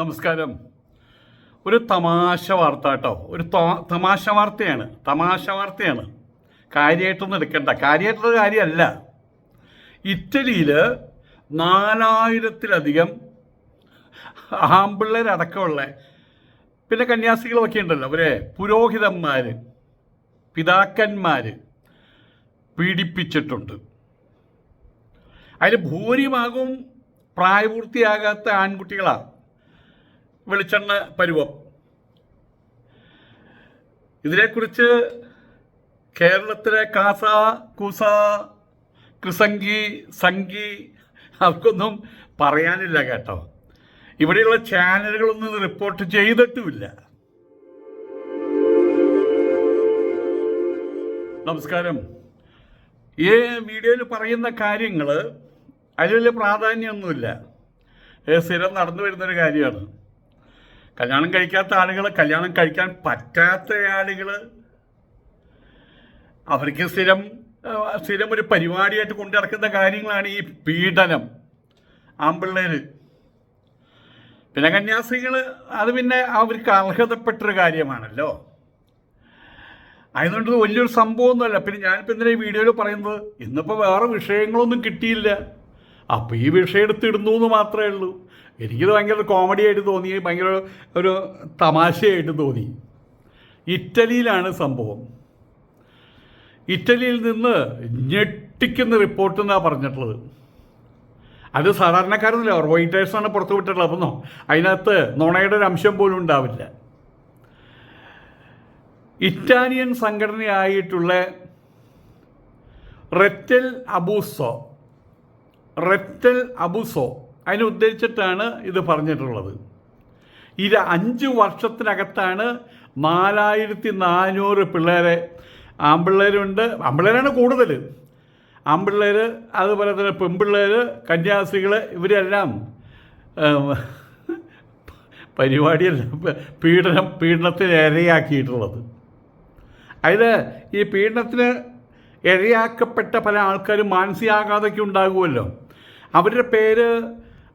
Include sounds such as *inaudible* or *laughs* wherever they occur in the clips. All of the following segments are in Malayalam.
നമസ്കാരം. ഒരു തമാശ വാർത്ത കേട്ടോ. ഒരു തമാശ വാർത്തയാണ്. തമാശ വാർത്തയാണ്. കാര്യമായിട്ടൊന്നും എടുക്കണ്ട. കാര്യമായിട്ടുള്ള കാര്യമല്ല. ഇറ്റലിയിൽ നാലായിരത്തിലധികം ആമ്പിള്ളേരടക്കമുള്ള പിന്നെ കന്യാസികളൊക്കെ ഉണ്ടല്ലോ. അവരെ പുരോഹിതന്മാർ പിതാക്കന്മാർ പീഡിപ്പിച്ചിട്ടുണ്ട്. അതിൽ ഭൂരിഭാഗവും പ്രായപൂർത്തിയാകാത്ത ആൺകുട്ടികളാണ് വെളിച്ചെണ്ണ പരുവം. ഇതിനെക്കുറിച്ച് കേരളത്തിലെ കാസ കൂസ കൃസംഗി സംഗി അവർക്കൊന്നും പറയാനില്ല കേട്ടോ. ഇവിടെയുള്ള ചാനലുകളൊന്നും റിപ്പോർട്ട് ചെയ്തിട്ടുമില്ല. നമസ്കാരം. ഈ മീഡിയയിൽ പറയുന്ന കാര്യങ്ങൾ അതിൽ വലിയ പ്രാധാന്യമൊന്നുമില്ല. സ്ഥിരം നടന്നു വരുന്നൊരു കാര്യമാണ്. കല്യാണം കഴിക്കാത്ത ആളുകൾ കല്യാണം കഴിക്കാൻ പറ്റാത്ത ആളുകൾ അവർക്ക് സ്ഥിരം സ്ഥിരം ഒരു പരിപാടിയായിട്ട് കൊണ്ടു നടക്കുന്ന കാര്യങ്ങളാണ് ഈ പീഡനം ആമ്പിള്ളേർ പിന്നെ കന്യാസ്ത്രീകൾ അത് പിന്നെ അവർക്ക് അർഹതപ്പെട്ടൊരു കാര്യമാണല്ലോ. അതുകൊണ്ട് വലിയൊരു സംഭവമൊന്നുമല്ല. പിന്നെ ഞാനിപ്പോൾ ഇന്നലെ ഈ വീഡിയോയിൽ പറയുന്നത് ഇന്നിപ്പോൾ വേറെ വിഷയങ്ങളൊന്നും കിട്ടിയില്ല. അപ്പോൾ ഈ വിഷയം എടുത്തിടുന്നു എന്ന് മാത്രമേ ഉള്ളൂ. എനിക്കിത് ഭയങ്കര കോമഡി ആയിട്ട് തോന്നി. ഭയങ്കര ഒരു തമാശയായിട്ട് തോന്നി. ഇറ്റലിയിലാണ് സംഭവം. ഇറ്റലിയിൽ നിന്ന് ഞെട്ടിക്കുന്ന റിപ്പോർട്ട് എന്നാണ് പറഞ്ഞിട്ടുള്ളത്. അത് സാധാരണക്കാരൊന്നുമില്ല. റോയിറ്റേഴ്സാണ് പുറത്തു വിട്ടിട്ടുള്ളത്. അപ്പം അതിനകത്ത് നുണയുടെ ഒരു അംശം പോലും ഉണ്ടാവില്ല. ഇറ്റാലിയൻ സംഘടനയായിട്ടുള്ള റെറ്റൽ അബൂസോ റെറ്റൽ അബുസോ അതിനെ ഉദ്ദേശിച്ചിട്ടാണ് ഇത് പറഞ്ഞിട്ടുള്ളത്. ഇത് അഞ്ച് വർഷത്തിനകത്താണ് നാലായിരത്തി നാനൂറ് പിള്ളേരെ ആമ്പിള്ളേരുണ്ട്. ആമ്പിള്ളേരാണ് കൂടുതൽ ആമ്പിള്ളേർ അതുപോലെ തന്നെ പെൺപിള്ളേർ കന്യാസികൾ ഇവരെല്ലാം പരിപാടിയല്ല പീഡനം പീഡനത്തിന് ഇരയാക്കിയിട്ടുള്ളത് അതിൽ ഈ പീഡനത്തിന് ഇരയാക്കപ്പെട്ട പല ആൾക്കാരും മാനസികാഘാതമൊക്കെ ഉണ്ടാകുമല്ലോ അവരുടെ പേര്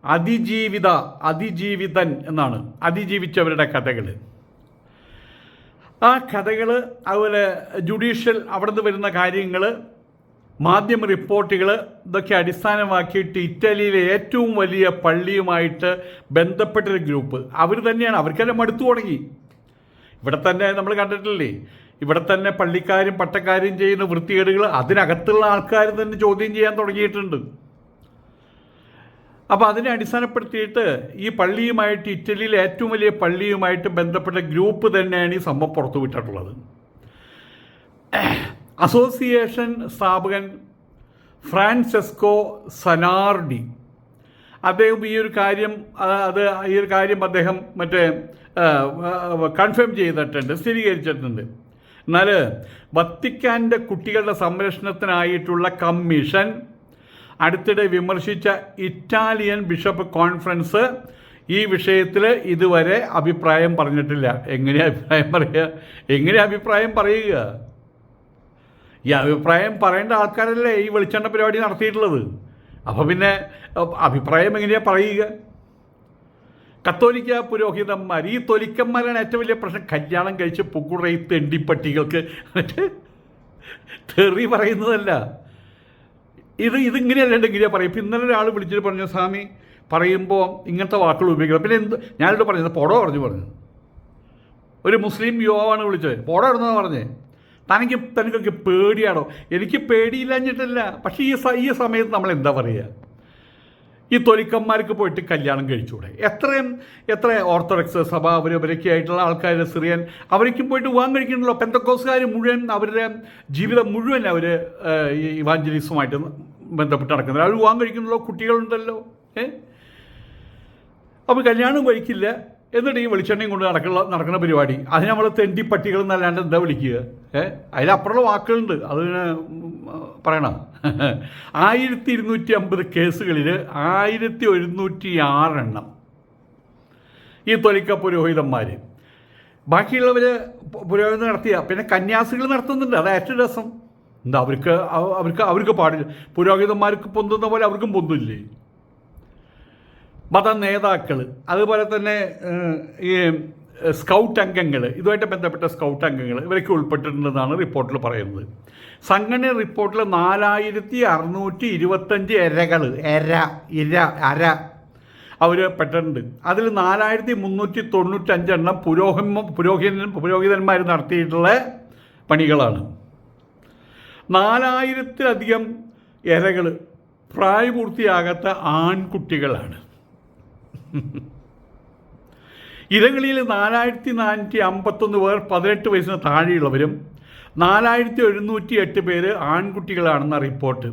അതിജീവിത അതിജീവിതൻ എന്നാണ്. അതിജീവിച്ചവരുടെ കഥകൾ ആ കഥകൾ അതുപോലെ ജുഡീഷ്യൽ അവിടെ നിന്ന് വരുന്ന കാര്യങ്ങൾ മാധ്യമ റിപ്പോർട്ടുകൾ ഇതൊക്കെ അടിസ്ഥാനമാക്കിയിട്ട് ഇറ്റലിയിലെ ഏറ്റവും വലിയ പള്ളിയുമായിട്ട് ബന്ധപ്പെട്ടൊരു ഗ്രൂപ്പ്. അവർ തന്നെയാണ്. അവർക്കെല്ലാം മടുത്തു തുടങ്ങി. ഇവിടെ തന്നെ നമ്മൾ കണ്ടിട്ടില്ലേ? ഇവിടെ തന്നെ പള്ളിക്കാരും പട്ടക്കാരും ചെയ്യുന്ന വൃത്തികേടുകൾ അതിനകത്തുള്ള ആൾക്കാർ തന്നെ ചോദ്യം ചെയ്യാൻ തുടങ്ങിയിട്ടുണ്ട്. അപ്പോൾ അതിനെ അടിസ്ഥാനപ്പെടുത്തിയിട്ട് ഈ പള്ളിയുമായിട്ട് ഇറ്റലിയിലെ ഏറ്റവും വലിയ പള്ളിയുമായിട്ട് ബന്ധപ്പെട്ട ഗ്രൂപ്പ് തന്നെയാണ് ഈ സംഭവം പുറത്തുവിട്ടിട്ടുള്ളത് അസോസിയേഷൻ സ്ഥാപകൻ ഫ്രാൻസെസ്കോ സനാർഡി. അദ്ദേഹം ഈ ഒരു കാര്യം അത് ഈ ഒരു കാര്യം അദ്ദേഹം മറ്റേ കൺഫേം ചെയ്തിട്ടുണ്ട് സ്ഥിരീകരിച്ചിട്ടുണ്ട്. എന്നാൽ വത്തിക്കാന്റെ കുട്ടികളുടെ സംരക്ഷണത്തിനായിട്ടുള്ള കമ്മീഷൻ അടുത്തിടെ വിമർശിച്ച ഇറ്റാലിയൻ ബിഷപ്പ് കോൺഫറൻസ് ഈ വിഷയത്തിൽ ഇതുവരെ അഭിപ്രായം പറഞ്ഞിട്ടില്ല. എങ്ങനെ അഭിപ്രായം പറയുക? എങ്ങനെ അഭിപ്രായം പറയുക? ഈ അഭിപ്രായം പറയേണ്ട ആൾക്കാരല്ലേ ഈ വെളിച്ചെണ്ണ പരിപാടി നടത്തിയിട്ടുള്ളത്? അപ്പോൾ പിന്നെ അഭിപ്രായം എങ്ങനെയാണ് പറയുക? കത്തോലിക്ക പുരോഹിതന്മാർ ഈ തൊലിക്കന്മാരാണ് ഏറ്റവും വലിയ പ്രശ്നം കല്യാണം കഴിച്ച് പുക്കുറ തെണ്ടിപ്പട്ടികൾക്ക്. തെറി പറയുന്നതല്ല. ഇത് ഇതിങ്ങനെയല്ല ഇങ്ങനെ പറയും ഇപ്പം ഇന്നലെ ഒരാൾ വിളിച്ചിട്ട് പറഞ്ഞു സ്വാമി പറയുമ്പോൾ ഇങ്ങനത്തെ വാക്കുകൾ ഉപയോഗിക്കണം. പിന്നെ എന്ത്? ഞാനിവിടെ പറഞ്ഞത് പൊടോ പറഞ്ഞു പറഞ്ഞു. ഒരു മുസ്ലിം യുവാവാണ് വിളിച്ചത്. പൊടോ ഇടുന്നതാണ് പറഞ്ഞേ. തനിക്ക് തനിക്കൊക്കെ പേടിയാണോ? എനിക്ക് പേടിയില്ലാഞ്ഞിട്ടില്ല. പക്ഷേ ഈ ഈ സമയത്ത് നമ്മൾ എന്താ പറയുക? ഈ തൊലിക്കന്മാർക്ക് പോയിട്ട് കല്യാണം കഴിച്ചുകൂടെ? എത്രയും എത്ര ഓർത്തഡോക്സ് സഭ അവർ അവരൊക്കെ ആയിട്ടുള്ള ആൾക്കാർ സിറിയൻ അവരേക്കും പോയിട്ട് വിവാഹം കഴിക്കണല്ലോ. പെന്തക്കോസുകാർ മുഴുവൻ അവരുടെ ജീവിതം മുഴുവൻ അവർ ഈ ഇവാഞ്ചലിസവുമായിട്ട് ബന്ധപ്പെട്ട് നടക്കുന്നത് അവർ വിവാഹം കഴിക്കണല്ലോ കുട്ടികളുണ്ടല്ലോ ഏ? അപ്പോൾ കല്യാണം കഴിക്കില്ല. എന്നിട്ട് ഈ വെളിച്ചെണ്ണയും കൊണ്ട് നടക്കുന്ന നടക്കുന്ന പരിപാടി. അതിന് നമ്മൾ തെണ്ടിപ്പട്ടികൾ എന്നല്ലാണ്ട് എന്താ വിളിക്കുക? ഏ? അതിലപ്പുറമുള്ള വാക്കുകളുണ്ട്. അത് പിന്നെ, പറയണം *laughs* ആയിരത്തി ഇരുന്നൂറ്റി അമ്പത് കേസുകളിൽ ആയിരത്തി ഒരുന്നൂറ്റി ആറെണ്ണം ഈ തൊലിക്ക പുരോഹിതന്മാർ ബാക്കിയുള്ളവർ പുരോഹിതം നടത്തിയ പിന്നെ കന്യാസികൾ നടത്തുന്നുണ്ട്. അത് ഏറ്റവും രസം. എന്താ അവർക്ക് അവർക്ക് അവർക്ക് പാടില്ല. പുരോഹിതന്മാർക്ക് പൊന്തുന്ന പോലെ അവർക്കും പൊന്തില്ലേ? മത നേതാക്കൾ അതുപോലെ തന്നെ ഈ സ്കൗട്ട് അംഗങ്ങൾ ഇതുമായിട്ട് ബന്ധപ്പെട്ട സ്കൗട്ട് അംഗങ്ങൾ ഇവരൊക്കെ ഉൾപ്പെട്ടിട്ടുണ്ടെന്നാണ് റിപ്പോർട്ടിൽ പറയുന്നത്. സംഘടന റിപ്പോർട്ടിൽ നാലായിരത്തി അറുന്നൂറ്റി ഇരുപത്തഞ്ച് എരകൾ എര ഇര അര അവർ പെട്ടിട്ടുണ്ട്. അതിൽ നാലായിരത്തി മുന്നൂറ്റി തൊണ്ണൂറ്റഞ്ചെണ്ണം പുരോഹിമ പുരോഹിതൻ പുരോഹിതന്മാർ നടത്തിയിട്ടുള്ള പണികളാണ്. നാലായിരത്തിലധികം ഇരകൾ പ്രായപൂർത്തിയാകാത്ത ആൺകുട്ടികളാണ്. *laughs* ഇരകളിൽ നാലായിരത്തി നാനൂറ്റി അമ്പത്തൊന്ന് പേർ പതിനെട്ട് വയസ്സിന് താഴെയുള്ളവരും നാലായിരത്തി എഴുന്നൂറ്റി എട്ട് പേര് ആൺകുട്ടികളാണെന്ന റിപ്പോർട്ട്.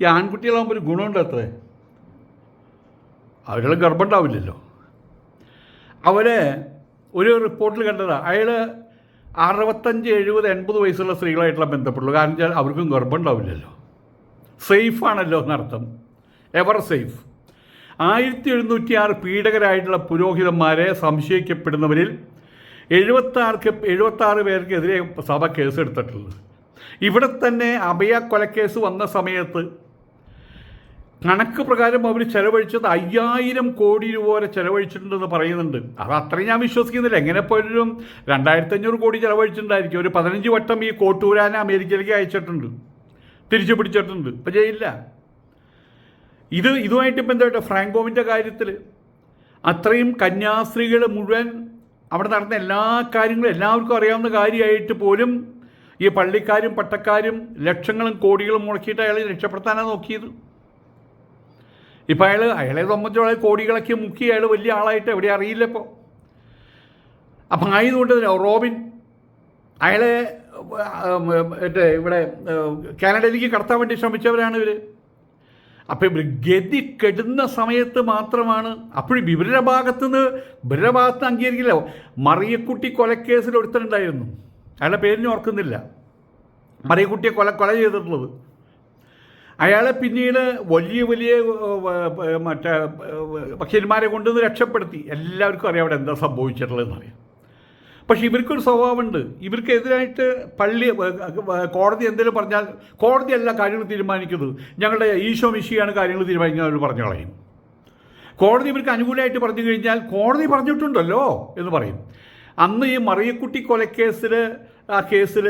ഈ ആൺകുട്ടികളാകുമ്പോൾ ഒരു ഗുണമുണ്ട് അത്രേ. അവരുടെ ഗർഭം ഉണ്ടാവില്ലല്ലോ അവരെ ഒരു റിപ്പോർട്ടിൽ കണ്ടതാണ് അയാൾ അറുപത്തഞ്ച് എഴുപത് എൺപത് വയസ്സുള്ള സ്ത്രീകളായിട്ടുള്ള ബന്ധപ്പെട്ടുള്ളൂ. കാരണം വെച്ചാൽ അവർക്കും ഗർഭം ഉണ്ടാവില്ലല്ലോ സേഫാണല്ലോ എന്നർത്ഥം. Ever safe. ആയിരത്തി എഴുന്നൂറ്റി ആറ് പീഡകരായിട്ടുള്ള പുരോഹിതന്മാരെ സംശയിക്കപ്പെടുന്നവരിൽ എഴുപത്താർക്ക് എഴുപത്താറ് പേർക്കെതിരെ സഭ കേസെടുത്തിട്ടുള്ളത് ഇവിടെ തന്നെ അഭയ കൊലക്കേസ് വന്ന സമയത്ത് കണക്ക് പ്രകാരം അവർ ചെലവഴിച്ചത് അയ്യായിരം കോടി രൂപ വരെ ചെലവഴിച്ചിട്ടുണ്ടെന്ന് പറയുന്നുണ്ട്. അത് അത്രയും ഞാൻ വിശ്വസിക്കുന്നില്ല. എങ്ങനെ പോലും രണ്ടായിരത്തി അഞ്ഞൂറ് കോടി ചെലവഴിച്ചിട്ടുണ്ടായിരിക്കും. ഒരു പതിനഞ്ച് വട്ടം ഈ കോട്ടൂരാനെ അമേരിക്കയിലേക്ക് അയച്ചിട്ടുണ്ട്. തിരിച്ചു പിടിച്ചിട്ടുണ്ട് ഇപ്പം ചെയ്യില്ല ഇത് ഇതുമായിട്ട് ബന്ധപ്പെട്ട ഫ്രാങ്കോവിന്റെ കാര്യത്തിൽ അത്രയും കന്യാസ്ത്രീകൾ മുഴുവൻ അവിടെ നടന്ന എല്ലാ കാര്യങ്ങളും എല്ലാവർക്കും അറിയാവുന്ന കാര്യമായിട്ട് പോലും ഈ പള്ളിക്കാരും പട്ടക്കാരും ലക്ഷങ്ങളും കോടികളും മുടക്കിയിട്ട് അയാളെ രക്ഷപ്പെടുത്താനാണ് നോക്കിയത്. ഇപ്പം അയാൾ അയാളെ സംബന്ധിച്ചോളം കോടികളൊക്കെ മുക്കി അയാൾ വലിയ ആളായിട്ട് എവിടെ അറിയില്ല ഇപ്പോൾ അപ്പം ആയതുകൊണ്ട് റോബിൻ അയാളെ മറ്റേ ഇവിടെ കാനഡയിലേക്ക് കടത്താൻ വേണ്ടി ശ്രമിച്ചവരാണ് ഇവർ അപ്പം ഗതി കെടുന്ന സമയത്ത് മാത്രമാണ്. അപ്പോഴും ഇവരുടെ ഭാഗത്ത് നിന്ന് ഇവരുടെ ഭാഗത്ത് നിന്ന് അംഗീകരിക്കില്ല. മറിയക്കുട്ടി കൊലക്കേസിൽ ഒരുത്തനുണ്ടായിരുന്നു. അയാളുടെ പേരിന് ഓർക്കുന്നില്ല. മറിയക്കുട്ടിയെ കൊല കൊല ചെയ്തിട്ടുള്ളത്. അയാളെ പിന്നീട് വലിയ വലിയ മറ്റേ വക്കീൽമാരെ കൊണ്ടുവന്ന് രക്ഷപ്പെടുത്തി. എല്ലാവർക്കും അറിയാം അവിടെ എന്താ സംഭവിച്ചിട്ടുള്ളതെന്ന് അറിയാം. പക്ഷെ ഇവർക്കൊരു സ്വഭാവമുണ്ട്. ഇവർക്കെതിരായിട്ട് പള്ളി കോടതി എന്തെങ്കിലും പറഞ്ഞാൽ കോടതിയല്ല കാര്യങ്ങൾ തീരുമാനിക്കുന്നത് ഞങ്ങളുടെ ഈശോ മിഷിയാണ് കാര്യങ്ങൾ തീരുമാനിക്കുന്നത് അവർ പറഞ്ഞു കളയും. കോടതി ഇവർക്ക് അനുകൂലമായിട്ട് പറഞ്ഞു കഴിഞ്ഞാൽ കോടതി പറഞ്ഞിട്ടുണ്ടല്ലോ എന്ന് പറയും. അന്ന് ഈ മറിയക്കുട്ടി കൊലക്കേസിൽ ആ കേസിൽ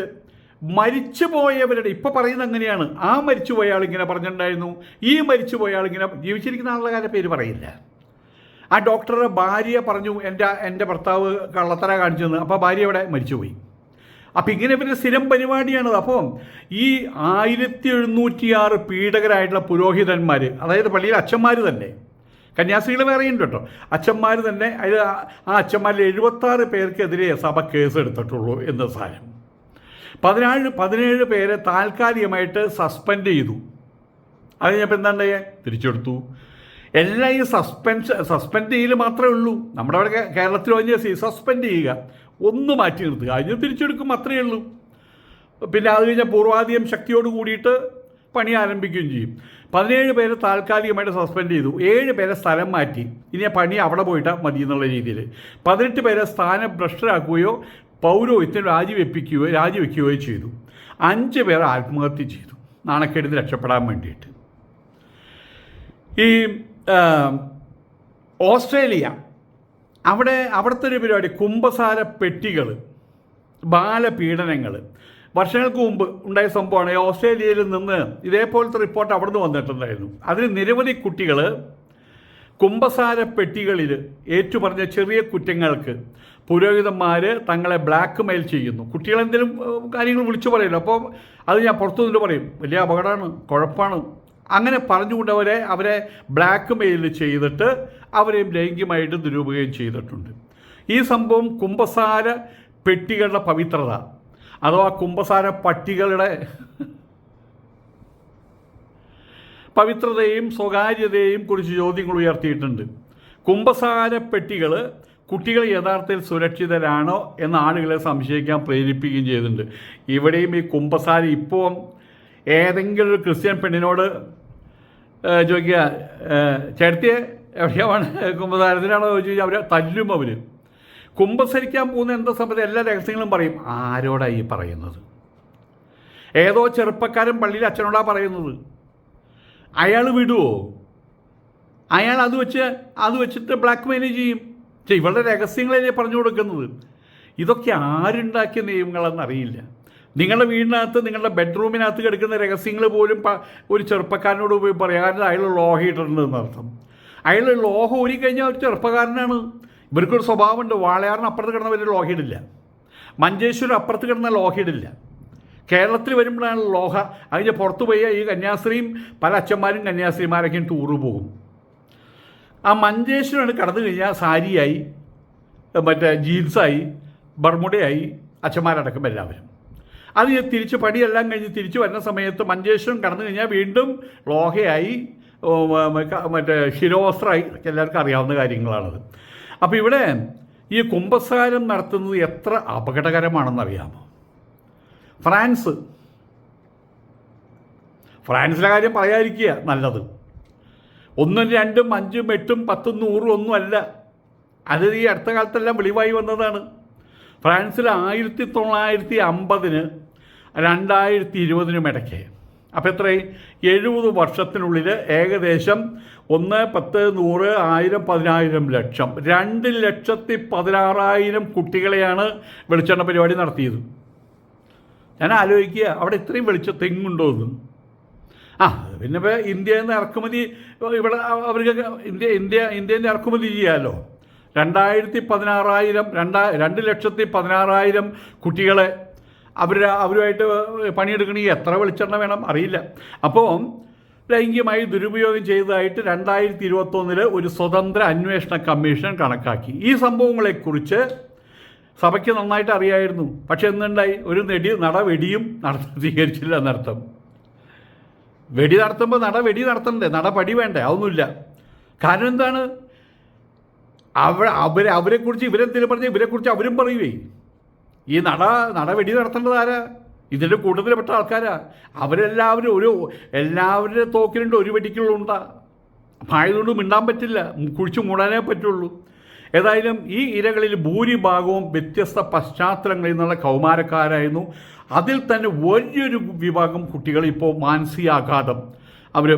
മരിച്ചുപോയവരുടെ ഇപ്പോൾ പറയുന്നത് അങ്ങനെയാണ്. ആ മരിച്ചുപോയ ആൾ ഇങ്ങനെ പറഞ്ഞിട്ടുണ്ടായിരുന്നു. ഈ മരിച്ചുപോയ ആൾ ഇങ്ങനെ ജീവിച്ചിരിക്കുന്ന ആളുടെ പേര് പറയില്ല. ആ ഡോക്ടറുടെ ഭാര്യ പറഞ്ഞു എന്റെ എന്റെ ഭർത്താവ് കള്ളത്തര കാണിച്ചെന്ന് അപ്പോൾ ഭാര്യ അവിടെ മരിച്ചുപോയി. അപ്പം ഇങ്ങനെ ഇവരുടെ സ്ഥിരം പരിപാടിയാണത്. അപ്പം ഈ ആയിരത്തി എഴുന്നൂറ്റിയാറ് പീഡകരായിട്ടുള്ള പുരോഹിതന്മാർ അതായത് പള്ളിയിൽ അച്ഛന്മാർ തന്നെ കന്യാസ്ത്രീകൾ വേറെയുണ്ട് കേട്ടോ അച്ഛന്മാർ തന്നെ അതിൽ ആ- അച്ഛന്മാരിൽ എഴുപത്താറ് പേർക്കെതിരെ സഭ കേസ് എടുത്തിട്ടുള്ളൂ എന്ന സാരം. പതിനാല് പതിനേഴ് പേരെ താൽക്കാലികമായിട്ട് സസ്പെൻഡ് ചെയ്തു. അത് കഴിഞ്ഞപ്പോൾ എന്താണ്ടായേ തിരിച്ചെടുത്തു. എല്ലാം ഈ സസ്പെൻസ് സസ്പെൻഡ് ചെയ്യൽ മാത്രമേ ഉള്ളൂ. നമ്മുടെ അവിടെ കേരളത്തിൽ പറഞ്ഞ സസ്പെൻഡ് ചെയ്യുക. ഒന്ന് മാറ്റി നിർത്തുക. അതിന് തിരിച്ചെടുക്കും അത്രയേ ഉള്ളൂ. പിന്നെ അത് കഴിഞ്ഞാൽ പൂർവാധികം ശക്തിയോട് കൂടിയിട്ട് പണി ആരംഭിക്കുകയും ചെയ്യും. പതിനേഴ് പേരെ താൽക്കാലികമായിട്ട് സസ്പെൻഡ് ചെയ്തു. ഏഴ് പേരെ സ്ഥലം മാറ്റി. ഇനി ആ പണി അവിടെ പോയിട്ട് മതി എന്നുള്ള രീതിയിൽ പതിനെട്ട് പേരെ സ്ഥാനം ഭ്രഷ്ടരാക്കുകയോ പൗരോഹിത്യം രാജിവെപ്പിക്കുകയോ രാജിവെക്കുകയോ ചെയ്തു. അഞ്ച് പേർ ആത്മഹത്യ ചെയ്തു. നാണക്കേടിന് രക്ഷപ്പെടാൻ വേണ്ടിയിട്ട്. ഈ ഓസ്ട്രേലിയ. അവിടെ അവിടുത്തെ ഒരു പരിപാടി കുംഭസാര പെട്ടികൾ ബാലപീഡനങ്ങൾ വർഷങ്ങൾക്ക് മുമ്പ് ഉണ്ടായ സംഭവമാണ് ഓസ്ട്രേലിയയിൽ നിന്ന് ഇതേപോലത്തെ റിപ്പോർട്ട് അവിടെ നിന്ന് വന്നിട്ടുണ്ടായിരുന്നു. അതിന് നിരവധി കുട്ടികൾ കുംഭസാര പെട്ടികളിൽ ഏറ്റുപറഞ്ഞ ചെറിയ കുറ്റങ്ങൾക്ക് പുരോഹിതന്മാർ തങ്ങളെ ബ്ലാക്ക് മെയിൽ ചെയ്യുന്നു. കുട്ടികളെന്തെങ്കിലും കാര്യങ്ങൾ വിളിച്ചു പറയുമല്ലോ അപ്പോൾ അത് ഞാൻ പുറത്തു നിന്നിട്ട് പറയും. വലിയ അപകടമാണ് കുഴപ്പമാണ്. അങ്ങനെ പറഞ്ഞുകൊണ്ട് അവരെ അവരെ ബ്ലാക്ക് മെയിൽ ചെയ്തിട്ട് അവരെയും ലൈംഗികമായിട്ട് ദുരുപയോഗം ചെയ്തിട്ടുണ്ട്. ഈ സംഭവം കുംഭസാര പെട്ടികളുടെ പവിത്രത. അഥവാ കുംഭസാര പട്ടികളുടെ പവിത്രതയും സ്വകാര്യതയും കുറിച്ച് ചോദ്യങ്ങൾ ഉയർത്തിയിട്ടുണ്ട്. കുംഭസാര പെട്ടികൾ കുട്ടികൾ യഥാർത്ഥത്തിൽ സുരക്ഷിതരാണോ എന്ന് ആളുകളെ സംശയിക്കാൻ പ്രേരിപ്പിക്കുകയും ചെയ്തിട്ടുണ്ട്. ഇവിടെയും ഈ കുംഭസാര ഇപ്പോൾ ഏതെങ്കിലും ഒരു ക്രിസ്ത്യൻ പെണ്ണിനോട് ചോദിക്കുക ചേട്ടത്തിയെ എവിടെയാണ് കുംഭസാരത്തിനാണോ ചോദിച്ചു കഴിഞ്ഞാൽ അവരെ തല്ലും അവർ കുംഭസരിക്കാൻ പോകുന്ന എന്താ സംബന്ധിച്ച് എല്ലാ രഹസ്യങ്ങളും പറയും. ആരോടായി പറയുന്നത്? ഏതോ ചെറുപ്പക്കാരൻ പള്ളിയിൽ അച്ഛനോടാ പറയുന്നത്. അയാൾ വിടുവോ? അയാൾ അത് വെച്ച് അത് വെച്ചിട്ട് ബ്ലാക്ക് മെയിൽ ചെയ്യും ഇവളുടെ രഹസ്യങ്ങളല്ലേ പറഞ്ഞു കൊടുക്കുന്നത്? ഇതൊക്കെ ആരുണ്ടാക്കിയ നിയമങ്ങളെന്നറിയില്ല. നിങ്ങളുടെ വീടിനകത്ത് നിങ്ങളുടെ ബെഡ്റൂമിനകത്ത് കിടക്കുന്ന രഹസ്യങ്ങൾ പോലും ഒരു ചെറുപ്പക്കാരനോട് പോയി പറയാം. കാരണം അയാൾ ലോഹ ഇട്ടിട്ടുണ്ടെന്ന് അർത്ഥം അയാൾ ലോഹ ഊരി കഴിഞ്ഞാൽ ഒരു ചെറുപ്പക്കാരനാണ്. ഇവർക്കൊരു സ്വഭാവമുണ്ട്. വാളയാറിന് അപ്പുറത്ത് കിടന്ന വലിയ ലോഹ ഇടില്ല. മഞ്ചേശ്വരം അപ്പുറത്ത് കിടന്ന ലോഹ ഇടില്ല. കേരളത്തിൽ വരുമ്പോഴാണ് ലോഹ. അതിന്റെ പുറത്ത് പോയി ഈ കന്യാസ്ത്രീയും പല അച്ഛന്മാരും കന്യാസ്ത്രീമാരൊക്കെയും ടൂറ് പോകും. ആ മഞ്ചേശ്വരമാണ് കടന്നു കഴിഞ്ഞാൽ സാരിയായി മറ്റേ ജീൻസായി ബർമുടയായി അച്ഛന്മാരടക്കം എല്ലാവരും. അത് തിരിച്ച് പണിയെല്ലാം കഴിഞ്ഞ് തിരിച്ചു വരുന്ന സമയത്ത് മഞ്ചേശ്വരം കടന്നു കഴിഞ്ഞാൽ വീണ്ടും ലോഹയായി മറ്റേ ശിരോവസ്ത്രമായി എല്ലാവർക്കും അറിയാവുന്ന കാര്യങ്ങളാണത്. അപ്പോൾ ഇവിടെ ഈ കുംഭസാരം നടത്തുന്നത് എത്ര അപകടകരമാണെന്നറിയാമോ? ഫ്രാൻസ്. ഫ്രാൻസിലെ കാര്യം പറയാതിരിക്കുക നല്ലത്. ഒന്നും രണ്ടും അഞ്ചും എട്ടും പത്തും നൂറും ഒന്നും അല്ല. അത് ഈ അടുത്ത കാലത്തെല്ലാം വെളിവായി വന്നതാണ്. ഫ്രാൻസിൽ ആയിരത്തി തൊള്ളായിരത്തി അമ്പതിന് രണ്ടായിരത്തി ഇരുപതിനും ഇടയ്ക്ക്. അപ്പോൾ എത്രയും എഴുപത് വർഷത്തിനുള്ളിൽ ഏകദേശം ഒന്ന് പത്ത് നൂറ് ആയിരം പതിനായിരം ലക്ഷം. രണ്ട് ലക്ഷത്തി പതിനാറായിരം കുട്ടികളെയാണ് വെളിച്ചെണ്ണ പരിപാടി നടത്തിയത്. ഞാൻ ആലോചിക്കുക അവിടെ ഇത്രയും വെളിച്ച തെങ്ങുണ്ടോ എന്ന്. ആ പിന്നെ ഇപ്പോൾ ഇന്ത്യയിൽ നിന്ന് ഇറക്കുമതി ഇവിടെ അവർക്ക് ഇന്ത്യ ഇന്ത്യ ഇന്ത്യയിൽ നിന്ന് ഇറക്കുമതി ചെയ്യാമല്ലോ രണ്ടായിരത്തി പതിനാറായിരം രണ്ടാ രണ്ട് ലക്ഷത്തി പതിനാറായിരം കുട്ടികളെ അവർ അവരുമായിട്ട് പണിയെടുക്കണമെങ്കിൽ എത്ര വെളിച്ചെണ്ണ വേണം അറിയില്ല. അപ്പോൾ ലൈംഗികമായി ദുരുപയോഗം ചെയ്തതായിട്ട് രണ്ടായിരത്തി ഇരുപത്തൊന്നിൽ ഒരു സ്വതന്ത്ര അന്വേഷണ കമ്മീഷൻ കണക്കാക്കി. ഈ സംഭവങ്ങളെക്കുറിച്ച് സഭയ്ക്ക് നന്നായിട്ട് അറിയായിരുന്നു. പക്ഷെ എന്തുണ്ടായി? ഒരു നെടി നട വെടിയും നട സ്വീകരിച്ചില്ല എന്നർത്ഥം. വെടി നടത്തുമ്പോൾ നട വെടി നടത്തണ്ടേ? നട പടി വേണ്ടേ? അതൊന്നുമില്ല. കാരണം എന്താണ്? അവർ അവരെ അവരെക്കുറിച്ച് ഇവരെന്തെങ്കിലും പറഞ്ഞാൽ ഇവരെക്കുറിച്ച് അവരും പറയുവേ. ഈ നട നട വെടി നടത്തേണ്ടത് ആരാ? ഇതിന്റെ കൂട്ടത്തിൽപ്പെട്ട ആൾക്കാരാ. അവരെല്ലാവരും ഒരു എല്ലാവരുടെ തോക്കിലുണ്ട് ഒരു വെടിക്കുള്ളുണ്ടാ അപ്പം ആയതുകൊണ്ട് മിണ്ടാൻ പറ്റില്ല. കുഴിച്ചു മൂടാനേ പറ്റുള്ളൂ. ഏതായാലും ഈ ഇരകളിൽ ഭൂരിഭാഗവും വ്യത്യസ്ത പശ്ചാത്തലങ്ങളിൽ നിന്നുള്ള കൗമാരക്കാരായിരുന്നു. അതിൽ തന്നെ വലിയൊരു വിഭാഗം കുട്ടികൾ ഇപ്പോൾ മാനസികാഘാതം അവർ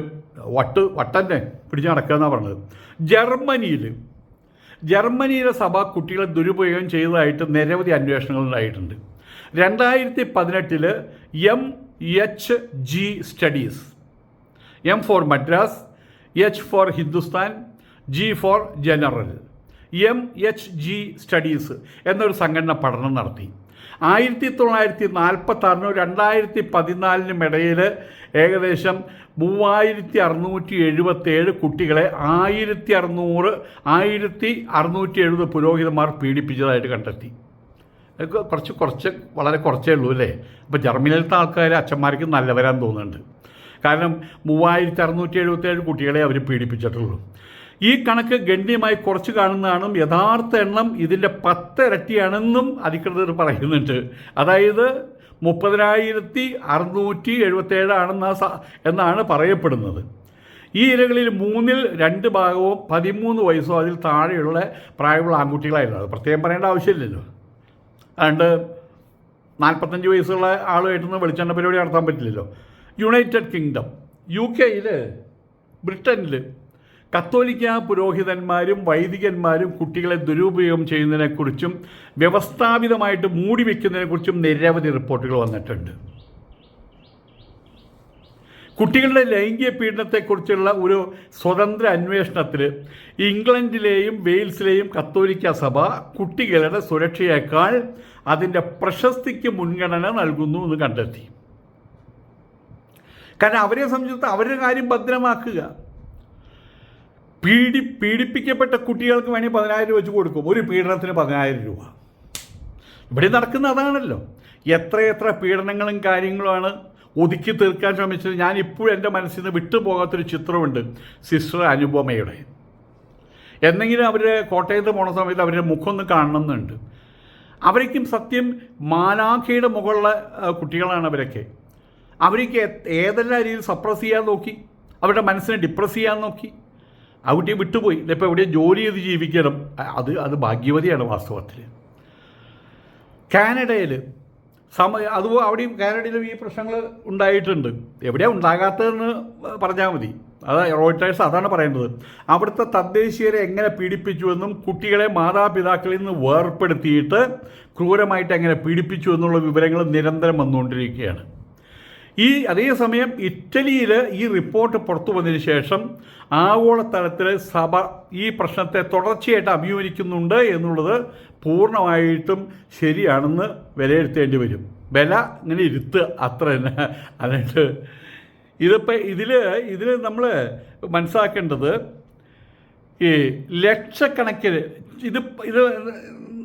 വട്ട് വട്ടന്നെ പിടിച്ച് നടക്കുക എന്നാണ് പറഞ്ഞത്. ജർമ്മനിയിൽ ജർമ്മനിയിലെ സഭ കുട്ടികളെ ദുരുപയോഗം ചെയ്തതായിട്ട് നിരവധി അന്വേഷണങ്ങൾ ഉണ്ടായിട്ടുണ്ട്. രണ്ടായിരത്തി പതിനെട്ടിൽ M H G studies M for Madras H for Hindustan G for general M H G studies എന്നൊരു സംഘടന പഠനം നടത്തി. ആയിരത്തി തൊള്ളായിരത്തി നാൽപ്പത്തി ആറിനും രണ്ടായിരത്തി പതിനാലിനും ഇടയിൽ ഏകദേശം മൂവായിരത്തി അറുന്നൂറ്റി എഴുപത്തേഴ് കുട്ടികളെ ആയിരത്തി അറുന്നൂറ് ആയിരത്തി അറുന്നൂറ്റി എഴുപത് പുരോഹിതന്മാർ പീഡിപ്പിച്ചതായിട്ട് കണ്ടെത്തി. കുറച്ച് കുറച്ച് വളരെ കുറച്ചേ ഉള്ളൂ അല്ലേ? അപ്പോൾ ജർമ്മനിയിലത്തെ ആൾക്കാർ അച്ഛന്മാർക്ക് നല്ലവരാൻ തോന്നുന്നുണ്ട്. കാരണം മൂവായിരത്തി അറുന്നൂറ്റി എഴുപത്തേഴ് കുട്ടികളെ അവർ പീഡിപ്പിച്ചിട്ടുള്ളൂ. ഈ കണക്ക് ഗണ്യമായി കുറച്ച് കാണുന്നതാണ് യഥാർത്ഥ എണ്ണം ഇതിന്റെ പത്തിരട്ടിയാണെന്നും അധികൃതർ പറയുന്നുണ്ട്. അതായത് മുപ്പതിനായിരത്തി അറുന്നൂറ്റി എഴുപത്തേഴാണെന്ന എന്നാണ് പറയപ്പെടുന്നത്. ഈ ഇരകളിൽ മൂന്നിൽ രണ്ട് ഭാഗവും പതിമൂന്ന് വയസ്സോ അതിൽ താഴെയുള്ള പ്രായമുള്ള ആൺകുട്ടികളായിരുന്നു. അത് പ്രത്യേകം പറയേണ്ട ആവശ്യമില്ലല്ലോ. അതുകൊണ്ട് നാൽപ്പത്തഞ്ച് വയസ്സുള്ള ആളുമായിട്ടൊന്നും വെളിച്ചെണ്ണ പരിപാടി നടത്താൻ പറ്റില്ലല്ലോ. യുണൈറ്റഡ് കിങ്ഡം യു കെയിൽ ബ്രിട്ടനിൽ കത്തോലിക്ക പുരോഹിതന്മാരും വൈദികന്മാരും കുട്ടികളെ ദുരുപയോഗം ചെയ്യുന്നതിനെക്കുറിച്ചും വ്യവസ്ഥാപിതമായിട്ട് മൂടി വയ്ക്കുന്നതിനെക്കുറിച്ചും നിരവധി റിപ്പോർട്ടുകൾ വന്നിട്ടുണ്ട്. കുട്ടികളുടെ ലൈംഗിക പീഡനത്തെക്കുറിച്ചുള്ള ഒരു സ്വതന്ത്ര അന്വേഷണത്തിൽ ഇംഗ്ലണ്ടിലെയും വെയിൽസിലെയും കത്തോലിക്ക സഭ കുട്ടികളുടെ സുരക്ഷയേക്കാൾ അതിന്റെ പ്രശസ്തിക്ക് മുൻഗണന നൽകുന്നു എന്ന് കണ്ടെത്തി. കാരണം അവരെ സംബന്ധിച്ചിടത്തോളം അവരുടെ കാര്യം ഭദ്രമാക്കുക. പീഡി പീഡിപ്പിക്കപ്പെട്ട കുട്ടികൾക്ക് വേണമെങ്കിൽ പതിനായിരം വെച്ച് കൊടുക്കും. ഒരു പീഡനത്തിന് പതിനായിരം രൂപ. ഇവിടെ നടക്കുന്ന അതാണല്ലോ. എത്രയെത്ര പീഡനങ്ങളും കാര്യങ്ങളുമാണ് ഒതുക്കി തീർക്കാൻ ശ്രമിച്ചത്. ഞാൻ ഇപ്പോഴും എന്റെ മനസ്സിൽ നിന്ന് വിട്ടുപോകാത്തൊരു ചിത്രമുണ്ട് സിസ്റ്റർ അനുപമയുടെ. എന്നെങ്കിലും അവർ കോട്ടയത്ത് പോണ സമയത്ത് അവരുടെ മുഖം ഒന്ന് കാണണമെന്നുണ്ട്. അവരേക്കും സത്യം മാലാഖയുടെ മുകളിലെ കുട്ടികളാണ് അവരൊക്കെ. അവർക്ക് ഏ- ഏതെല്ലാം രീതിയിൽ സപ്രസ് ചെയ്യാൻ നോക്കി? അവരുടെ മനസ്സിനെ ഡിപ്രസ് ചെയ്യാൻ നോക്കി? ആ കുട്ടിയെ വിട്ടുപോയി. ഇപ്പം എവിടെ ജോലി ചെയ്ത് ജീവിക്കണം? അത് അത് ഭാഗ്യവതിയാണ് വാസ്തവത്തിൽ കാനഡയിൽ സമ അത് അവിടെയും കാനഡയിലും ഈ പ്രശ്നങ്ങൾ ഉണ്ടായിട്ടുണ്ട്. എവിടെയാണ് ഉണ്ടാകാത്തതെന്ന് പറഞ്ഞാൽ മതി. അത് റോയിട്ടേഴ്സ് അതാണ് പറയുന്നത്. അവിടുത്തെ തദ്ദേശീയരെ എങ്ങനെ പീഡിപ്പിച്ചുവെന്നും കുട്ടികളെ മാതാപിതാക്കളിൽ നിന്ന് വേർപ്പെടുത്തിയിട്ട് ക്രൂരമായിട്ട് എങ്ങനെ പീഡിപ്പിച്ചു എന്നുള്ള വിവരങ്ങൾ നിരന്തരം വന്നുകൊണ്ടിരിക്കുകയാണ്. ഈ അതേസമയം ഇറ്റലിയിൽ ഈ റിപ്പോർട്ട് പുറത്തു വന്നതിന് ശേഷം ആഗോളതലത്തിൽ സഭ ഈ പ്രശ്നത്തെ തുടർച്ചയായിട്ട് അഭിമുഖിക്കുന്നുണ്ട് എന്നുള്ളത് പൂർണമായിട്ടും ശരിയാണെന്ന് വിലയിരുത്തേണ്ടി വരും. വില ഇങ്ങനെ ഇരുത്തുക അത്ര തന്നെ. അതായത് ഇതിപ്പോൾ ഇതിൽ ഇതിൽ നമ്മൾ മനസ്സിലാക്കേണ്ടത് ഈ ലക്ഷക്കണക്കിന് ഇത് ഇത്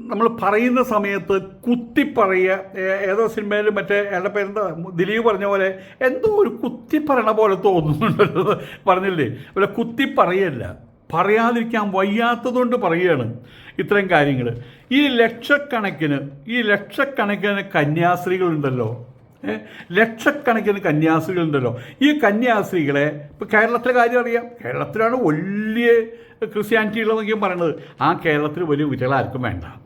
നമ്മൾ പറയുന്ന സമയത്ത് കുത്തി പറയുക. ഏ- ഏതോ സിനിമയിൽ മറ്റേ അയാളുടെ പേരെന്താ? ദിലീപ് പറഞ്ഞ പോലെ എന്തോ ഒരു കുത്തി പറയണ പോലെ തോന്നുന്നുണ്ടല്ലോ. പറഞ്ഞില്ലേ? ഇവിടെ കുത്തിപ്പറയല്ല പറയാതിരിക്കാൻ വയ്യാത്തതുകൊണ്ട് പറയുകയാണ് ഇത്തരം കാര്യങ്ങൾ ഈ ലക്ഷക്കണക്കിന് ഈ ലക്ഷക്കണക്കിന് കന്യാസ്ത്രീകളുണ്ടല്ലോ? ലക്ഷക്കണക്കിന് കന്യാസ്ത്രീകളുണ്ടല്ലോ. ഈ കന്യാസ്ത്രീകളെ ഇപ്പോൾ കേരളത്തിലെ കാര്യം അറിയാം. കേരളത്തിലാണ് വലിയ ക്രിസ്ത്യാനിറ്റി ഉള്ളതെന്നൊക്കെയും പറയണത്. ആ കേരളത്തിൽ വലിയ വിരളാർക്കും വേണ്ട.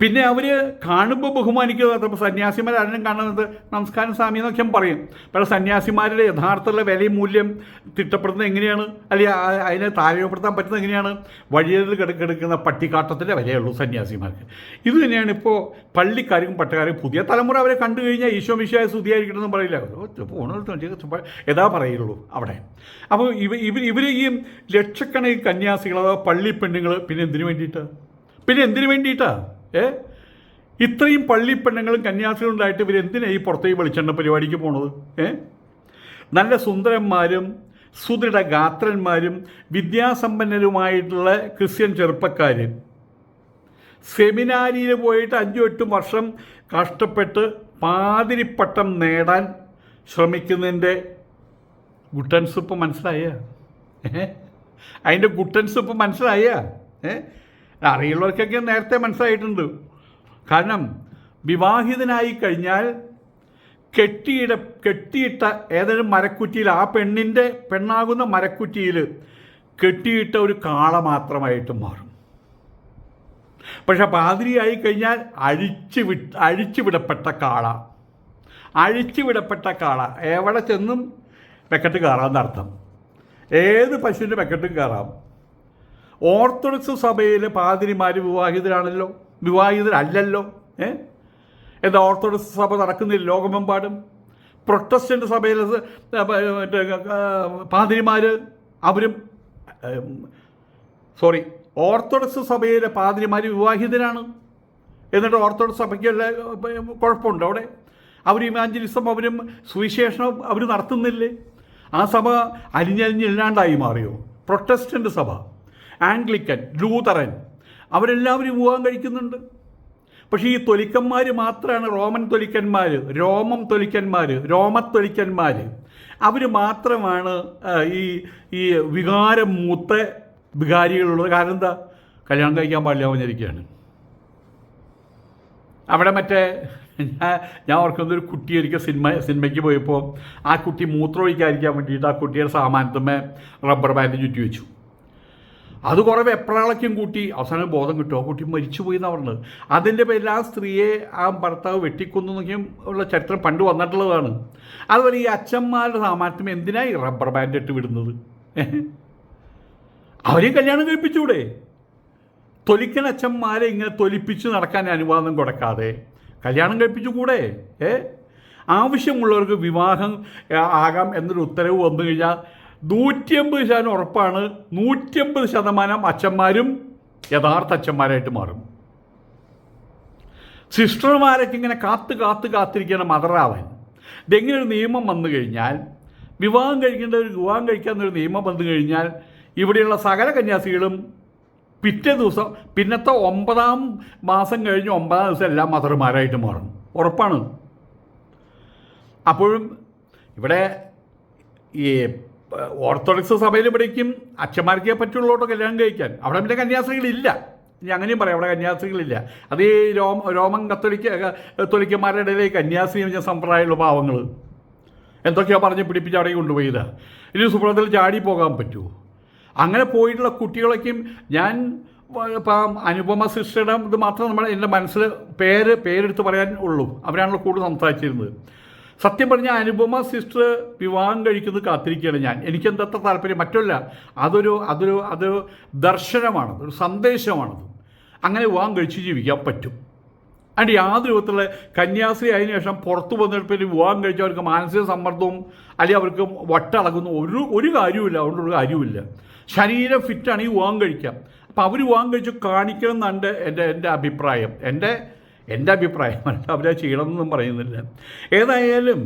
പിന്നെ അവർ കാണുമ്പോൾ ബഹുമാനിക്കുന്നത് അപ്പോൾ സന്യാസിമാരും കാണുന്നത് നമസ്കാരം സ്വാമി എന്നൊക്കെ പറയും. പക്ഷേ സന്യാസിമാരുടെ യഥാർത്ഥമുള്ള വിലയും മൂല്യം തിട്ടപ്പെടുന്നത് എങ്ങനെയാണ്? അല്ലെങ്കിൽ അതിനെ താരതമ്യപ്പെടുത്താൻ പറ്റുന്നത് എങ്ങനെയാണ്? വഴിയിൽ കിടക്കെടുക്കുന്ന പട്ടിക്കാട്ടത്തിന്റെ വിലയുള്ളൂ സന്യാസിമാർക്ക്. ഇത് തന്നെയാണ് ഇപ്പോൾ പള്ളിക്കാരും പട്ടക്കാരും പുതിയ തലമുറ അവരെ കണ്ടു കഴിഞ്ഞാൽ ഈശോ മിശായ സ്തുതിയായിരിക്കണമെന്ന് പറയില്ല. പോണ ഏതാ പറയുള്ളൂ അവിടെ. അപ്പോൾ ഇവ ഇവർ ഇവർ ഈ ലക്ഷക്കണക്കിന് കന്യാസികൾ അഥവാ പള്ളി പെണ്ണുങ്ങൾ പിന്നെ എന്തിനു വേണ്ടിയിട്ടാണ് പിന്നെ എന്തിനു വേണ്ടിയിട്ടാ? ഏ? ഇത്രയും പള്ളിപ്പെണ്ണുങ്ങളും കന്യാസികളും ഉണ്ടായിട്ട് ഇവർ എന്തിനാ ഈ പുറത്തേക്ക് വെളിച്ചെണ്ണ പരിപാടിക്ക് പോണത്? ഏ? നല്ല സുന്ദരന്മാരും സുദൃഢ ഗാത്രന്മാരും വിദ്യാസമ്പന്നരുമായിട്ടുള്ള ക്രിസ്ത്യൻ ചെറുപ്പക്കാർ സെമിനാരിയിൽ പോയിട്ട് അഞ്ചും എട്ടും വർഷം കഷ്ടപ്പെട്ട് പാതിരിപ്പട്ടം നേടാൻ ശ്രമിക്കുന്നതിന്റെ ഗുട്ടൻസ് ഇപ്പം മനസ്സിലായ? അതിന്റെ ഗുട്ടൻസ് ഇപ്പം മനസ്സിലായ? ഏ? അറിയുള്ളവർക്കൊക്കെ നേരത്തെ മനസ്സിലായിട്ടുണ്ട്. കാരണം വിവാഹിതനായി കഴിഞ്ഞാൽ കെട്ടിയിട കെട്ടിയിട്ട ഏതെങ്കിലും മരക്കുറ്റിയിൽ ആ പെണ്ണിന്റെ പെണ്ണാകുന്ന മരക്കുറ്റിയിൽ കെട്ടിയിട്ട ഒരു കാള മാത്രമായിട്ട് മാറും. പക്ഷെ പാതിരിയായി കഴിഞ്ഞാൽ അഴിച്ചു വി അഴിച്ചു വിടപ്പെട്ട കാള അഴിച്ചു വിടപ്പെട്ട കാള എവിടെ ചെന്നും വെക്കറ്റ് കയറാമെന്നർത്ഥം ഏത് പശുവിന്റെ വെക്കറ്റും കയറാം. ഓർത്തഡോക്സ് സഭയിലെ പാതിരിമാർ വിവാഹിതരാണല്ലോ? വിവാഹിതരല്ലല്ലോ? ഏ? എന്താ ഓർത്തഡോക്സ് സഭ നടക്കുന്നില്ല ലോകമെമ്പാടും? പ്രൊട്ടസ്റ്റന്റ് സഭയിലെ മറ്റേ പാതിരിമാർ അവരും സോറി ഓർത്തഡോക്സ് സഭയിലെ പാതിരിമാർ വിവാഹിതരാണ്. എന്നിട്ട് ഓർത്തഡോക്സ് സഭയ്ക്കുള്ള കുഴപ്പമുണ്ട് അവിടെ? അവർ ഇമാഞ്ചലിസം അവരും സുവിശേഷണം അവർ നടത്തുന്നില്ലേ? ആ സഭ അരിഞ്ഞരിഞ്ഞില്ലാണ്ടായി മാറിയോ? പ്രൊട്ടസ്റ്റന്റ് സഭ. Anglican Lutheran. അവരെല്ലാവരും വിവാഹം കഴിക്കുന്നുണ്ട്. പക്ഷേ ഈ തൊലിക്കന്മാർ മാത്രമാണ് റോമൻ തൊലിക്കന്മാർ രോമം തൊലിക്കന്മാർ രോമത്തൊലിക്കന്മാർ അവർ മാത്രമാണ് ഈ ഈ വികാരം മൂത്ത വികാരികളുള്ളത്. കാരണം എന്താ? കല്യാണം കഴിക്കാൻ പാടില്ല പറഞ്ഞിരിക്കുകയാണ്. അവിടെ മറ്റേ ഞാൻ ഞാൻ ഓർക്കുന്ന ഒരു കുട്ടി ഒരിക്കൽ സിനിമ സിനിമയ്ക്ക് പോയപ്പോൾ ആ കുട്ടി മൂത്രമൊഴിക്കാതിരിക്കാൻ വേണ്ടിയിട്ട് ആ കുട്ടിയുടെ സാമാനത്തുമ്മേ റബ്ബർ ബാൻഡ് ചുറ്റി വെച്ചു അത് കുറേ വെപ്രാളയ്ക്കും കൂട്ടി അവസാനം ബോധം കിട്ടും. ആ കുട്ടി മരിച്ചുപോയി എന്നാണ് പറഞ്ഞത്. അതിന്റെ പേരിൽ ആ സ്ത്രീയെ ആ ഭർത്താവ് വെട്ടിക്കൊന്നു എന്നൊക്കെയും ഉള്ള ചരിത്രം പണ്ട് വന്നിട്ടുള്ളതാണ്. അതുപോലെ ഈ അച്ഛന്മാരുടെ സാമാനത്തിന് എന്തിനായി റബ്ബർ ബാൻഡ് ഇട്ട് വിടുന്നത്? അവരെയും കല്യാണം കഴിപ്പിച്ചൂടെ തൊലിക്കൻ അച്ഛന്മാരെ ഇങ്ങനെ തൊലിപ്പിച്ച് നടക്കാൻ അനുവാദം കൊടുക്കാതെ കല്യാണം കഴിപ്പിച്ചു കൂടെ ഏ? ആവശ്യമുള്ളവർക്ക് വിവാഹം ആകാം എന്നൊരു ഉത്തരവ് വന്നു കഴിഞ്ഞാൽ നൂറ്റിയമ്പത് ശതമാനം ഉറപ്പാണ്. നൂറ്റിയമ്പത് ശതമാനം അച്ഛന്മാരും യഥാർത്ഥ അച്ഛന്മാരായിട്ട് മാറും. സിസ്റ്റർമാരൊക്കെ ഇങ്ങനെ കാത്ത് കാത്ത് കാത്തിരിക്കണം മദറാവാൻ. ഇതെങ്ങനെ ഒരു നിയമം വന്നു കഴിഞ്ഞാൽ വിവാഹം കഴിക്കേണ്ട ഒരു വിവാഹം കഴിക്കാമെന്നൊരു നിയമം വന്നു കഴിഞ്ഞാൽ ഇവിടെയുള്ള സകല കന്യാസികളും പിറ്റേ ദിവസം പിന്നത്തെ ഒമ്പതാം മാസം കഴിഞ്ഞ് ഒമ്പതാം ദിവസം എല്ലാം മദർമാരായിട്ട് മാറും. ഉറപ്പാണ്. അപ്പോഴും ഇവിടെ ഈ ഓർത്തഡോക്സ് സഭയിൽ ഇവിടേക്കും അച്ഛന്മാർക്കേ പറ്റുള്ളൂട്ടോ കല്യാണം കഴിക്കാൻ. അവിടെ പിന്നെ കന്യാസ്ത്രീകളില്ല. ഇനി അങ്ങനെയും പറയാം അവിടെ കന്യാസ്ത്രീകളില്ല. അത് ഈ രോമ രോമൻ കത്തോലിക്ക തൊലിക്കന്മാരുടെ ഇടയിലെ കന്യാസ്ത്രീ എന്ന സമ്പ്രദായമുള്ള പാവങ്ങൾ എന്തൊക്കെയാണ് പറഞ്ഞ് പിടിപ്പിച്ച് അവിടെ കൊണ്ടുപോയത്? ഇനി സുപ്രത്തിൽ ചാടി പോകാൻ പറ്റുമോ? അങ്ങനെ പോയിട്ടുള്ള കുട്ടികളൊക്കെയും ഞാൻ ഇപ്പം അനുപമ സിസ്റ്ററുടെ ഇത് മാത്രം നമ്മൾ എന്റെ മനസ്സിൽ പേര് പേരെടുത്ത് പറയാൻ ഉള്ളൂ. അവരാണല്ലോ കൂടുതൽ സംസാരിച്ചിരുന്നത്. സത്യം പറഞ്ഞ അനുപമ സിസ്റ്റർ വിവാഹം കഴിക്കുന്നത് കാത്തിരിക്കുകയാണ് ഞാൻ. എനിക്കെന്തത്ര താല്പര്യം? മറ്റല്ല അതൊരു അതൊരു അത് ദർശനമാണത് ഒരു സന്ദേശമാണത്. അങ്ങനെ വിവാഹം കഴിച്ച് ജീവിക്കാൻ പറ്റും. അതിന്റെ യാതൊരു വിധത്തിലുള്ള കന്യാസ്ത്രീ അതിന് ശേഷം പുറത്തു വന്നിട്ട് പിന്നെ വിവാഹം കഴിച്ച് അവർക്ക് മാനസിക സമ്മർദ്ദവും അല്ലെങ്കിൽ അവർക്ക് വട്ടളകുന്ന ഒരു ഒരു കാര്യവുമില്ല. അതുകൊണ്ടൊരു കാര്യവുമില്ല. ശരീരം ഫിറ്റാണെങ്കിൽ വിവാഹം കഴിക്കാം അപ്പോൾ അവർ വിവാഹം കഴിച്ച് കാണിക്കണം എന്നാണ് എന്റെ എന്റെ അഭിപ്രായം. എന്റെ എന്റെ അഭിപ്രായം അല്ല അവരെ ചെയ്യണമെന്നൊന്നും പറയുന്നില്ല. ഏതായാലും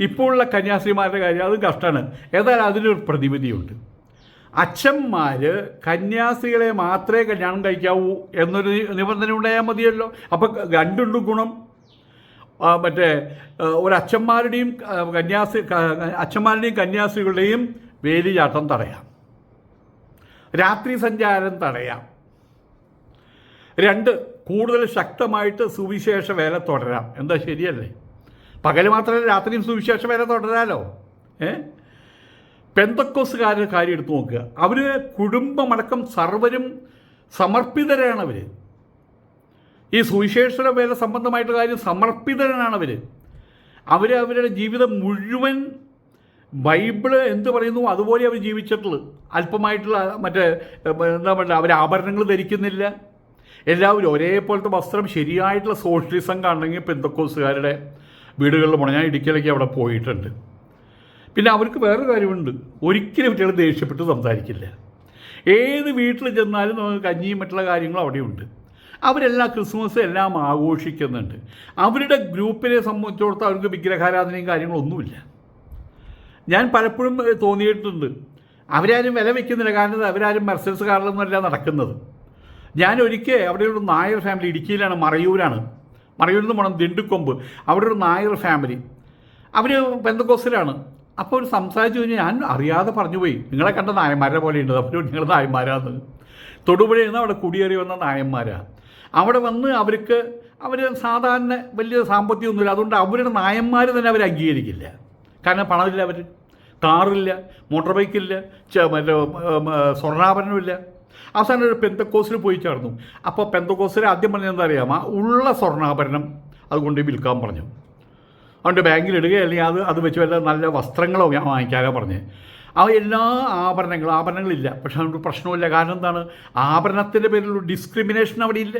ഇപ്പോഴുള്ള കന്യാസ്ത്രീമാരുടെ കാര്യം അത് കഷ്ടമാണ് ഏതായാലും അതിനൊരു പ്രതിവിധിയുണ്ട്. അച്ഛന്മാർ കന്യാസ്ത്രീകളെ മാത്രമേ കല്യാണം കഴിക്കാവൂ എന്നൊരു നിബന്ധന ഉണ്ടായാൽ മതിയല്ലോ. അപ്പം രണ്ടുണ്ട് ഗുണം. മറ്റേ ഒരച്ഛന്മാരുടെയും കന്യാസ്ത്രീ അച്ഛന്മാരുടെയും കന്യാസ്ത്രീകളുടെയും വേലിചാട്ടം തടയാം. രാത്രി സഞ്ചാരം തടയാം. രണ്ട് കൂടുതൽ ശക്തമായിട്ട് സുവിശേഷ വേല തുടരാം. എന്താ ശരിയല്ലേ? പകൽ മാത്രമല്ല രാത്രിയും സുവിശേഷ വേല തുടരാലോ? ഏ? പെന്തക്കോസുകാരുടെ കാര്യം എടുത്തു നോക്കുക. അവർ കുടുംബമടക്കം സർവരും സമർപ്പിതരാണ് അവർ ഈ സുവിശേഷ വേല സംബന്ധമായിട്ടുള്ള കാര്യം സമർപ്പിതരാണ് അവർ അവർ അവരുടെ ജീവിതം മുഴുവൻ ബൈബിൾ എന്ത് പറയുന്നു അതുപോലെ അവർ ജീവിച്ചിട്ടുള്ളത് അല്പമായിട്ടുള്ള മറ്റേ എന്താ പറയുക അവർ ആഭരണങ്ങൾ ധരിക്കുന്നില്ല. എല്ലാവരും ഒരേപോലത്തെ വസ്ത്രം ശരിയായിട്ടുള്ള സോഷ്യലിസം കാണണമെങ്കിൽ പെന്തക്കോസുകാരുടെ വീടുകളിൽ പോകണം. ഞാൻ ഇടുക്കിയിലേക്ക് അവിടെ പോയിട്ടുണ്ട്. പിന്നെ അവർക്ക് വേറെ കാര്യമുണ്ട്. ഒരിക്കലും കുട്ടികൾ ദേഷ്യപ്പെട്ട് സംസാരിക്കില്ല. ഏത് വീട്ടിൽ ചെന്നാലും നമുക്ക് കഞ്ഞിയും മറ്റുള്ള കാര്യങ്ങളും അവിടെയുണ്ട്. അവരെല്ലാം ക്രിസ്മസ് എല്ലാം ആഘോഷിക്കുന്നുണ്ട്. അവരുടെ ഗ്രൂപ്പിനെ സംബന്ധിച്ചിടത്തോളം അവർക്ക് വിഗ്രഹാരാധനയും കാര്യങ്ങളൊന്നുമില്ല ഞാൻ പലപ്പോഴും തോന്നിയിട്ടുണ്ട്. അവരാരും വില വയ്ക്കുന്നില്ല കാരണം അവരാരും മെർസൽസ് കാറിലൊന്നുമല്ല നടക്കുന്നത്. ഞാൻ ഒരിക്കൽ അവിടെ ഒരു നായർ ഫാമിലി ഇടുക്കിയിലാണ് മറയൂരാണ്. മറയൂരിൽ നിന്ന് പോകണം ദിണ്ടുക്കൊമ്പ്. അവിടെ ഒരു നായർ ഫാമിലി അവർ ബന്ധക്കോസിലാണ്. അപ്പോൾ അവർ സംസാരിച്ചു കഴിഞ്ഞാൽ ഞാൻ അറിയാതെ പറഞ്ഞു പോയി നിങ്ങളെ കണ്ട നായന്മാരെ പോലെ ഉണ്ട്. അപ്പോൾ നിങ്ങൾ നായന്മാരാന്ന്. തൊടുപുഴയിൽ നിന്ന് അവിടെ കുടിയേറി വന്ന നായന്മാരാണ് അവിടെ വന്ന് അവർക്ക് അവർ സാധാരണ വലിയ സാമ്പത്തികമൊന്നുമില്ല. അതുകൊണ്ട് അവരുടെ നായന്മാർ തന്നെ അവർ അംഗീകരിക്കില്ല. കാരണം പണമില്ല അവർ കാറില്ല മോട്ടോർ ബൈക്കില്ല മറ്റേ സ്വർണാഭരണമില്ല അവസാനം ഒരു പെന്തക്കോസിൽ പോയി ചേർന്നു. അപ്പോൾ പെന്തക്കോസിൽ ആദ്യം പറഞ്ഞ എന്താ അറിയാമോ ഉള്ള സ്വർണാഭരണം അതുകൊണ്ട് വിൽക്കാൻ പറഞ്ഞു. അതുകൊണ്ട് ബാങ്കിൽ ഇടുക അല്ലെങ്കിൽ അത് അത് വെച്ച് വല്ല നല്ല വസ്ത്രങ്ങളോ വാങ്ങിക്കാനോ പറഞ്ഞ്. ആ എല്ലാ ആഭരണങ്ങളും ആഭരണങ്ങളില്ല. പക്ഷെ അതുകൊണ്ട് പ്രശ്നമില്ല കാരണം എന്താണ്? ആഭരണത്തിന്റെ പേരിലുള്ള ഡിസ്ക്രിമിനേഷൻ അവിടെ ഇല്ല.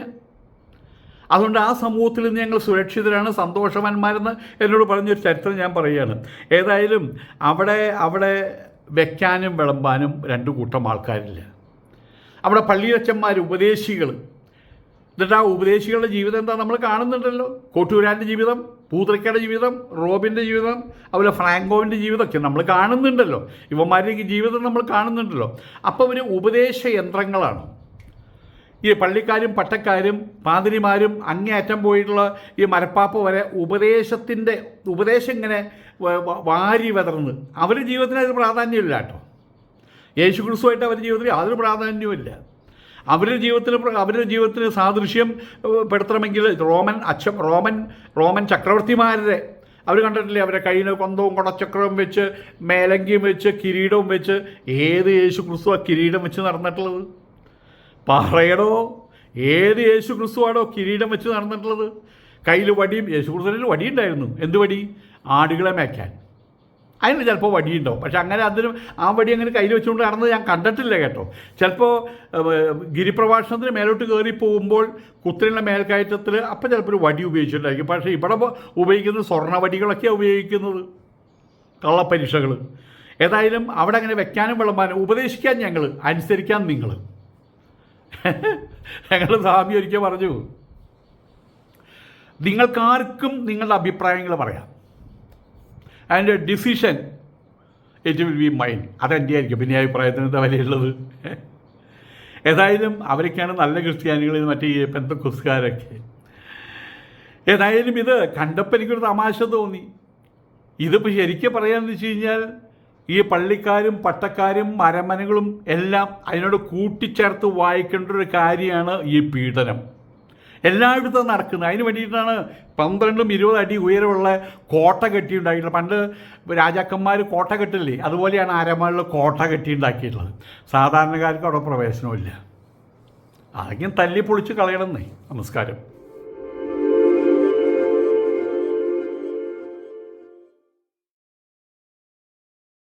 അതുകൊണ്ട് ആ സമൂഹത്തിൽ നിന്ന് ഞങ്ങൾ സുരക്ഷിതരാണ് സന്തോഷവാന്മാരെന്ന് എന്നോട് പറഞ്ഞൊരു ചരിത്രം ഞാൻ പറയുകയാണ്. ഏതായാലും അവിടെ അവിടെ വെക്കാനും വിളമ്പാനും രണ്ട് കൂട്ടം ആൾക്കാരില്ല. അവിടെ പള്ളിയച്ചന്മാർ ഉപദേശികൾ. എന്നിട്ട് ആ ഉപദേശികളുടെ ജീവിതം എന്താ നമ്മൾ കാണുന്നുണ്ടല്ലോ? കോട്ടൂരാന്റെ ജീവിതം പൂതറയ്ക്കയുടെ ജീവിതം റോബിന്റെ ജീവിതം അതുപോലെ ഫ്രാങ്കോവിന്റെ ജീവിതമൊക്കെ നമ്മൾ കാണുന്നുണ്ടല്ലോ. ഇവന്മാരുടെ ജീവിതം നമ്മൾ കാണുന്നുണ്ടല്ലോ. അപ്പോൾ ഒരു ഉപദേശ യന്ത്രങ്ങളാണ്. ഈ പള്ളിക്കാരും പട്ടക്കാരും പാതിരിമാരും അങ്ങേയറ്റം പോയിട്ടുള്ള ഈ മരപ്പാപ്പ വരെ ഉപദേശത്തിന്റെ ഉപദേശം ഇങ്ങനെ വാരി വിതർന്ന്. അവരുടെ ജീവിതത്തിന് അതിന് പ്രാധാന്യമില്ല കേട്ടോ. യേശു ക്രിസ്തുവായിട്ട് അവരുടെ ജീവിതത്തിൽ യാതൊരു പ്രാധാന്യവുമില്ല. അവരുടെ ജീവിതത്തിൽ അവരുടെ ജീവിതത്തിന് സാദൃശ്യം പെടുത്തണമെങ്കിൽ റോമൻ അച്ഛൻ റോമൻ റോമൻ ചക്രവർത്തിമാരുടെ അവർ കണ്ടിട്ടില്ലേ? അവരെ കയ്യിൽ കൊന്തവും കുടച്ചക്രവും വെച്ച് മേലങ്കിയും വെച്ച് കിരീടവും വെച്ച് ഏത് യേശു ക്രിസ്തു ആ കിരീടം വെച്ച് നടന്നിട്ടുള്ളത്? പറയണോ ഏത് യേശു ക്രിസ്തുവാണോ കിരീടം വെച്ച് നടന്നിട്ടുള്ളത്? കയ്യിൽ വടിയും യേശു ക്രിസ്തുവിന് വടിയുണ്ടായിരുന്നു. എന്ത് വടി? ആടുകളെ മേയ്ക്കാൻ. അതിന് ചിലപ്പോൾ വടിയുണ്ടാവും. പക്ഷെ അങ്ങനെ അതിന് ആ വടി അങ്ങനെ കയ്യിൽ വെച്ചുകൊണ്ട് നടന്നത് ഞാൻ കണ്ടിട്ടില്ല കേട്ടോ. ചിലപ്പോൾ ഗിരിപ്രഭാഷണത്തിന് മേലോട്ട് കയറി പോകുമ്പോൾ കുത്തിനുള്ള മേൽക്കയറ്റത്തിൽ അപ്പം ചിലപ്പോൾ ഒരു വടി ഉപയോഗിച്ചിട്ടുണ്ടായിരിക്കും. പക്ഷേ ഇവിടെ ഉപയോഗിക്കുന്നത് സ്വർണ വടികളൊക്കെയാണ് ഉപയോഗിക്കുന്നത്. കള്ളപ്പരീക്ഷകൾ ഏതായാലും അവിടെ അങ്ങനെ വെക്കാനും വിളമ്പാനും ഉപദേശിക്കാൻ ഞങ്ങൾ അനുസരിക്കാൻ നിങ്ങൾ *laughs* ഞങ്ങൾ സ്വാമി ഒരിക്കൽ പറഞ്ഞു നിങ്ങൾക്കാർക്കും നിങ്ങളുടെ അഭിപ്രായങ്ങൾ പറയാം. അതിന്റെ decision it will be mind അതെന്റെ ആയിരിക്കും പിന്നെ അഭിപ്രായത്തിന് എന്താ വിലയുള്ളത്? ഏതായാലും അവരൊക്കെയാണ് നല്ല ക്രിസ്ത്യാനികൾ മറ്റേ ഈ പെന്തക്കുസ്കാരൊക്കെ ഏതായാലും ഇത് കണ്ടപ്പോൾ എനിക്കൊരു തമാശ തോന്നി. ഇതിപ്പോൾ ശരിക്കും പറയാമെന്ന് വെച്ച് കഴിഞ്ഞാൽ ഈ പള്ളിക്കാരും പട്ടക്കാരും അരമനകളും എല്ലാം അതിനോട് കൂട്ടിച്ചേർത്ത് വായിക്കേണ്ട ഒരു കാര്യമാണ് ഈ പീഡനം. എല്ലായിടത്തും നടക്കുന്നത്. അതിന് വേണ്ടിയിട്ടാണ് പന്ത്രണ്ടും ഇരുപത് അടി ഉയരമുള്ള കോട്ട കെട്ടിയുണ്ടാക്കിയിട്ടുള്ളത്. പണ്ട് രാജാക്കന്മാർ കോട്ട കെട്ടില്ലേ? അതുപോലെയാണ് ആരമാളിൽ കോട്ട കെട്ടിയുണ്ടാക്കിയിട്ടുള്ളത്. സാധാരണക്കാർക്ക് അവിടെ പ്രവേശനമില്ല അതെങ്കിലും തല്ലി പൊളിച്ച് കളയണമെന്നേ നമസ്കാരം.